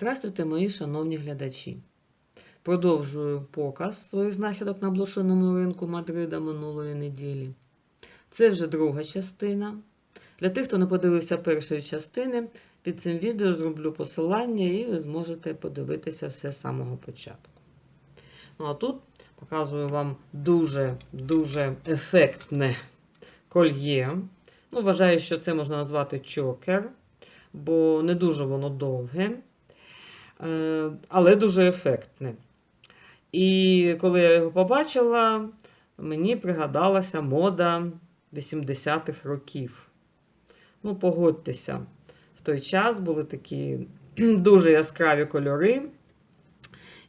Здравствуйте, мої шановні глядачі. Продовжую показ своїх знахідок на блошиному ринку Мадрида минулої неділі. Це вже друга частина. Для тих, хто не подивився першої частини, під цим відео зроблю посилання і ви зможете подивитися все з самого початку. Ну а тут показую вам дуже-дуже ефектне кольє. Ну, Вважаю, що це можна назвати чокер, бо не дуже воно довге, але дуже ефектне. І коли я його побачила, мені пригадалася мода 80-х років. Ну, погодьтеся, в той час були такі дуже яскраві кольори.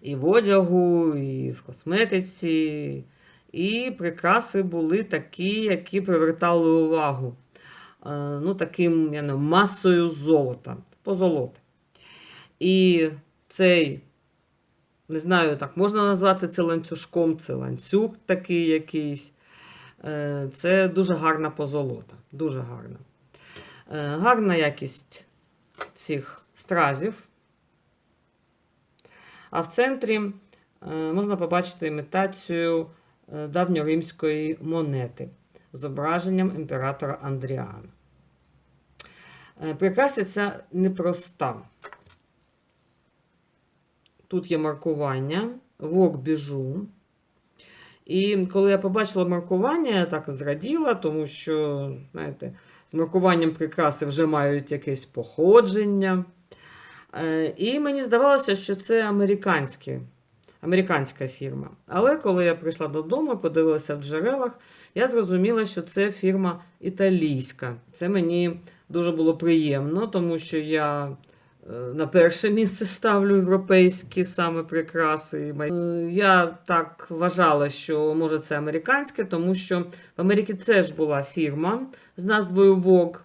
І в одягу, і в косметиці, і прикраси були такі, які привертали увагу. Е, Ну, таким я не, масою золота, позолоти. І цей, не знаю, так можна назвати це ланцюжком, це ланцюг такий якийсь. Е, Це дуже гарна позолота. Дуже гарна. Е, Гарна якість цих стразів. А в центрі е, можна побачити імітацію давньоримської монети з зображенням імператора Андріана. Е, ця непроста. Тут є маркування, вок біжу. І коли я побачила маркування, я так зраділа, тому що, знаєте, з маркуванням прикраси вже мають якесь походження. Е, І мені здавалося, що це американське, американська фірма. Але коли я прийшла додому подивилася в джерелах, я зрозуміла, що це фірма італійська. Це мені дуже було приємно, тому що я на перше місце ставлю європейські саме прикраси. Е, Я так вважала, що може це американське, тому що в Америці теж була фірма з назвою Vogue,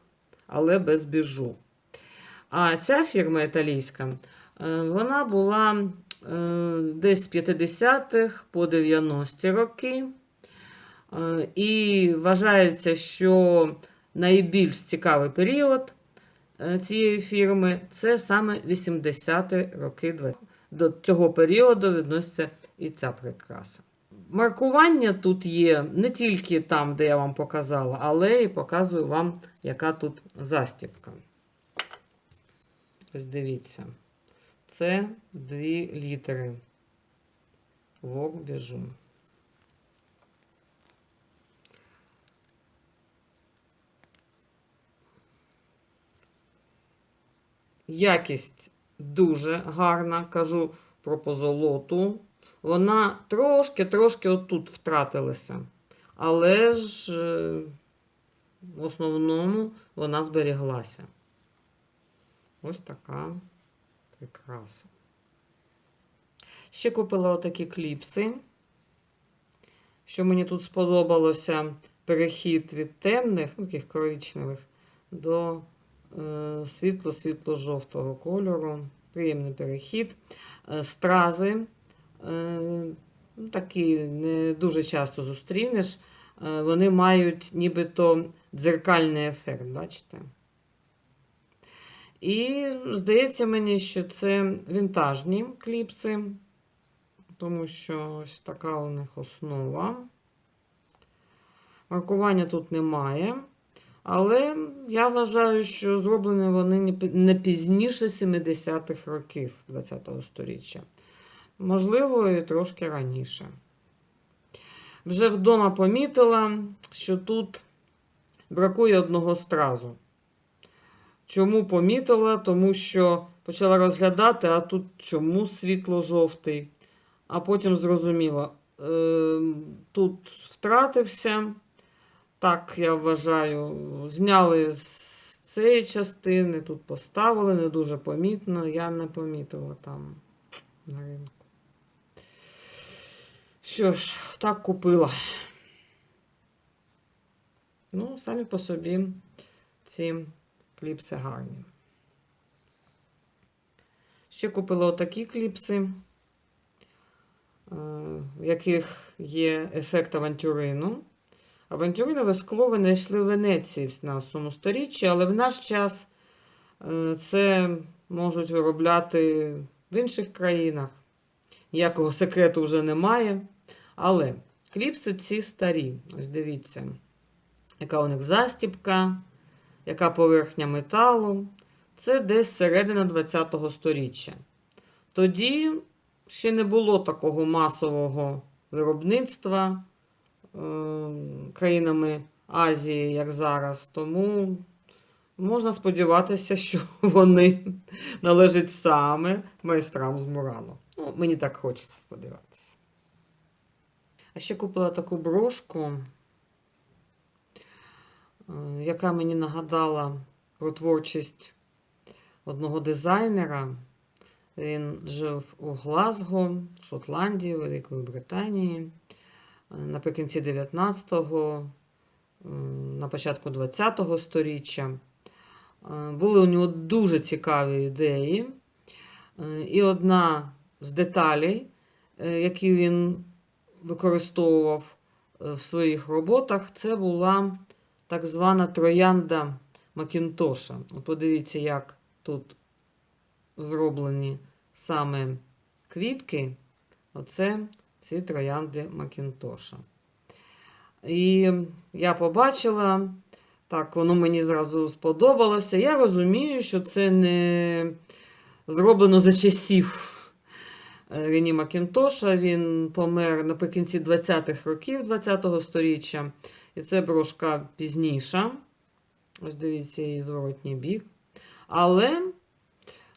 але без біжу. А ця фірма італійська, е, вона була е, десь з 50-х по 90-ті роки. Е, І вважається, що найбільш цікавий період е, цієї фірми це саме 80-ті роки. До цього періоду відноситься і ця прикраса. Маркування тут є не тільки там, де я вам показала, але і показую вам, яка тут застібка. Ось дивіться. Це дві літери. Вок біжу. Якість дуже гарна, кажу про позолоту. Вона трошки-трошки отут втратилася. Але ж е, в основному вона зберіглася. Ось така прикраса. Ще купила отакі кліпси. Що мені тут сподобалося перехід від темних, ну, таких коричневих, до світло-світло-жовтого кольору. Приємний перехід. Е, стрази. Е, ну, такі не дуже часто зустрінеш. Е, вони мають нібито дзеркальний ефект, бачите? І здається мені, що це вінтажні кліпси, тому що ось така у них основа. Маркування тут немає. Але я вважаю, що зроблені вони не пізніше 70-х років ХХ століття. Можливо, і трошки раніше. Вже вдома помітила, що тут бракує одного стразу. Чому помітила? Тому що почала розглядати, а тут чому світло-жовтий. А потім зрозуміла, е, тут втратився, так я вважаю, зняли з цієї частини, тут поставили, не дуже помітно, я не помітила там на ринку. Що ж, так купила. Ну, самі по собі ці кліпси гарні. Ще купила отакі кліпси, е, в яких є ефект авантюрину. Авантюринове скло винайшли в Венеції в 17 сторіччі, але в наш час е, це можуть виробляти в інших країнах. Ніякого секрету вже немає. Але кліпси ці старі. Ось дивіться, яка у них застіпка, яка поверхня металу. Це десь середина ХХ століття. Тоді ще не було такого масового виробництва країнами Азії, як зараз. Тому можна сподіватися, що вони належать саме майстрам з Мурану. Ну, мені так хочеться сподіватися. А ще купила таку брошку, е, яка мені нагадала про творчість одного дизайнера. Він жив у Глазго, Шотландії, Великої Британії е, наприкінці 19-го, на початку 20-го сторіччя. Е, Були у нього дуже цікаві ідеї. Е, І одна з деталей, е, які він використовував в своїх роботах, це була так звана троянда Макінтоша. Подивіться, як тут зроблені саме квітки. Оце ці троянди Макінтоша. І я побачила, так, воно мені зразу сподобалося. Я розумію, що це не зроблено за часів е, Рені Макінтоша. Він помер наприкінці 20-х років 20-го сторіччя. І це брошка пізніша. Ось дивіться її зворотній бік. Але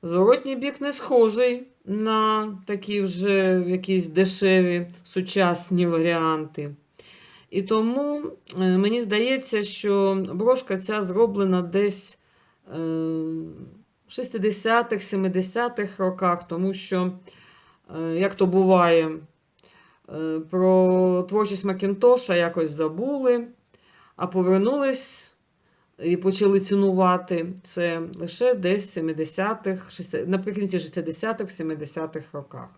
зворотній бік не схожий на такі вже якісь дешеві сучасні варіанти. І тому е, мені здається, що брошка ця зроблена десь е, в 60-х, 70-х роках, тому що, е, як то буває, про творчість Макінтоша якось забули, а повернулись і почали цінувати це лише десь 70-х, наприкінці 60-х, 70-х роках.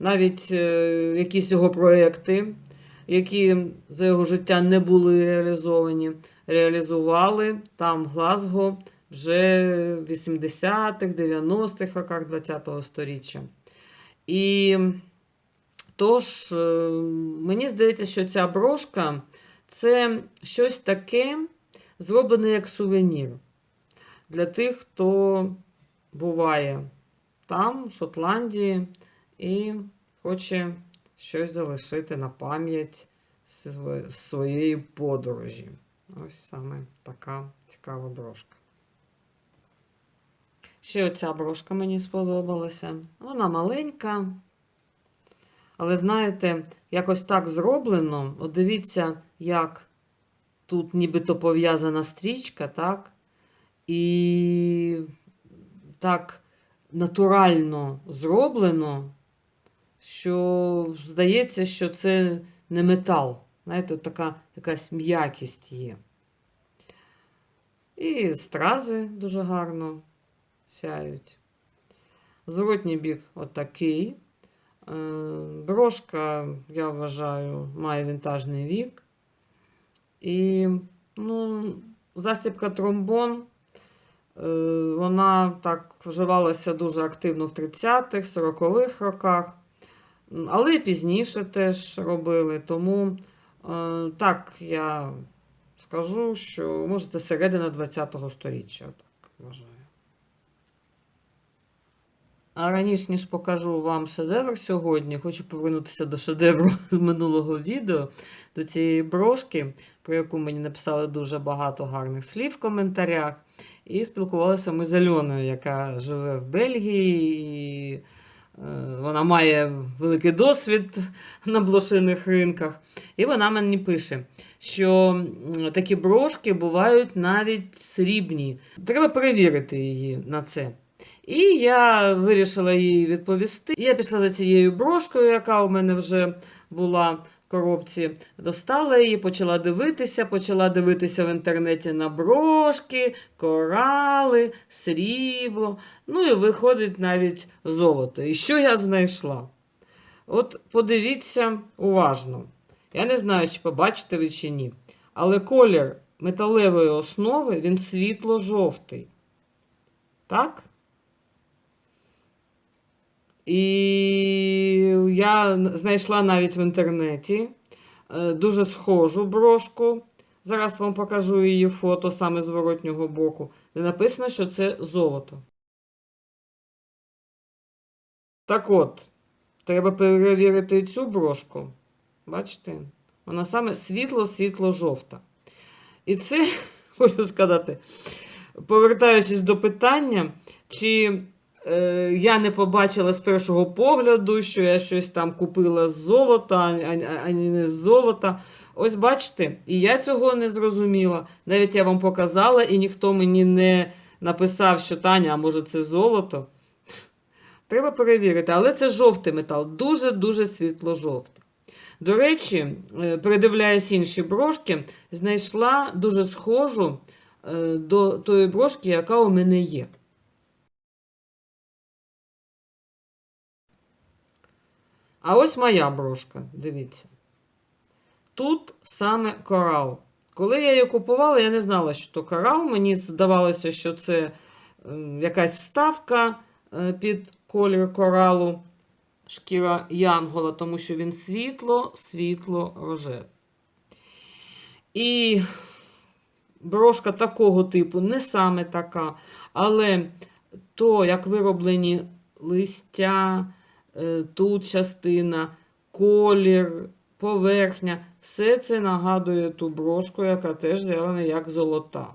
Навіть е, якісь його проекти, які за його життя не були реалізовані, реалізували там в Глазго вже в 80-х, 90-х роках ХХ століття. І тож, е, мені здається, що ця брошка це щось таке, зроблене як сувенір для тих, хто буває там, в Шотландії, і хоче щось залишити на пам'ять своєї подорожі. Ось саме така цікава брошка. Ще оця брошка мені сподобалася. Вона маленька. Але знаєте, якось так зроблено. От дивіться, як тут нібито пов'язана стрічка, так? І так натурально зроблено, що здається, що це не метал. Знаєте, така якась м'якість є. І стрази дуже гарно сяють. Зворотній бік отакий. Е, Брошка, я вважаю, має вінтажний вік. І ну, застібка тромбон. е, Вона так вживалася дуже активно в 30-х, 40-х роках, але і пізніше теж робили. Тому е, так я скажу, що може це середина 20-го сторіччя, так вважаю. А раніше, ніж покажу вам шедевр сьогодні, хочу повернутися до шедевру з минулого відео, до цієї брошки, про яку мені написали дуже багато гарних слів в коментарях. І спілкувалися ми з Альоною, яка живе в Бельгії. І е, вона має великий досвід на блошиних ринках. І вона мені пише, що такі брошки бувають навіть срібні. Треба перевірити її на це. І я вирішила їй відповісти. Я пішла за цією брошкою, яка у мене вже була в коробці, достала її, почала дивитися, почала дивитися в інтернеті на брошки, корали, срібло. Ну і виходить навіть золото. І що я знайшла? От подивіться уважно. Я не знаю, чи побачите ви чи ні. Але колір металевої основи він світло-жовтий. Так? І я знайшла навіть в інтернеті е, дуже схожу брошку. Зараз вам покажу її фото саме з зворотнього боку, де написано, що це золото. Так от, треба перевірити цю брошку. Бачите? Вона саме світло-світло-жовта. І це, хочу сказати, повертаючись до питання, чи я не побачила з першого погляду, що я щось там купила з золота, а не з золота. Ось бачите, і я цього не зрозуміла. Навіть я вам показала, і ніхто мені не написав, що Таня, а може це золото. Треба перевірити, але це жовтий метал, дуже-дуже світло-жовтий. До речі, е, передивляюсь інші брошки, знайшла дуже схожу е, до тої брошки, яка у мене є. А ось моя брошка, дивіться. Тут саме корал. Коли я її купувала, я не знала, що то корал. Мені здавалося, що це якась вставка е, під колір коралу, шкіра янгола, тому що він світло, світло рожевий. І брошка такого типу не саме така, але то, як вироблені листя, е, тут частина, колір, поверхня, все це нагадує ту брошку, яка теж зелена, як золота.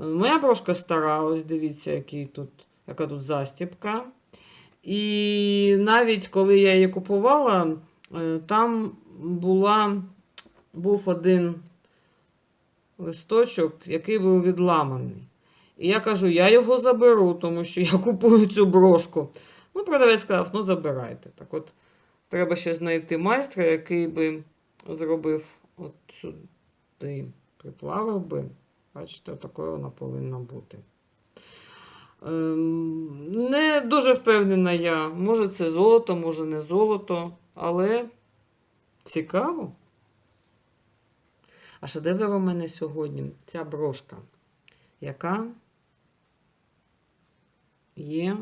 Е, Моя брошка стара, ось дивіться, який тут, яка тут застіпка. І навіть коли я її купувала, е, там була, був один листочок, який був відламаний. І я кажу, я його заберу, тому що я купую цю брошку. Ну, продавець сказав, ну забирайте. Так от, треба ще знайти майстра, який би зробив от приплавив би. Бачите, отакою вона повинна бути. Ем, Не дуже впевнена я. Може це золото, може не золото, але цікаво. А шедевр у мене сьогодні ця брошка, яка є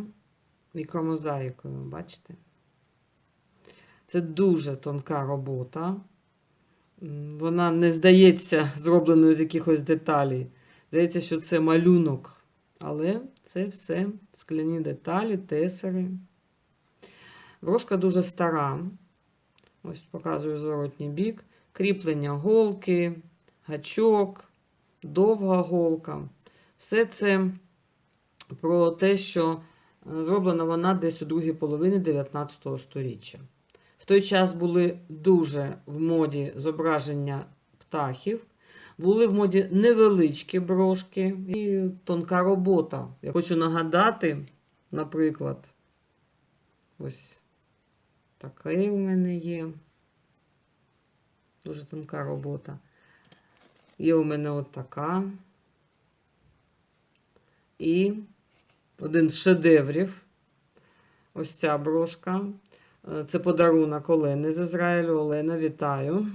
мікромозаїкою, бачите? Це дуже тонка робота. Вона не здається зробленою з якихось деталей. Здається, що це малюнок. Але це все скляні деталі, тесери. Брошка дуже стара. Ось показую зворотній бік. Кріплення голки, гачок, довга голка. Все це про те, що зроблена вона десь у другій половині 19 століття. В той час були дуже в моді зображення птахів. Були в моді невеличкі брошки і тонка робота. Я хочу нагадати, наприклад, ось такий у мене є. Дуже тонка робота. Є у мене от така. І один з шедеврів. Ось ця брошка. Е, Це подарунок Олени з Ізраїлю. Олена, вітаю.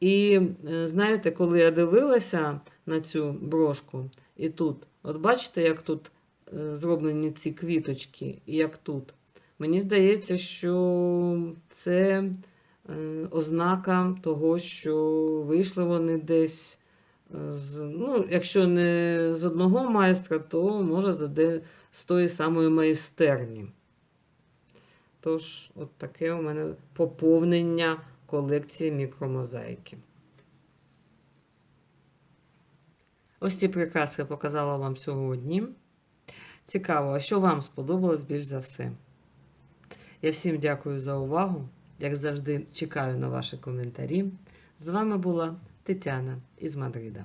І е, знаєте, коли я дивилася на цю брошку, і тут, от бачите, як тут е, зроблені ці квіточки, і як тут. Мені здається, що це ознака того, що вийшли вони десь з, ну, якщо не з одного майстра, то може з тої самої майстерні. Тож, от таке у мене поповнення колекції мікромозаїки. Ось ці прикраси я показала вам сьогодні. Цікаво, а що вам сподобалось більш за все? Я всім дякую за увагу. Як завжди, чекаю на ваші коментарі. З вами була Тетяна із Мадрида.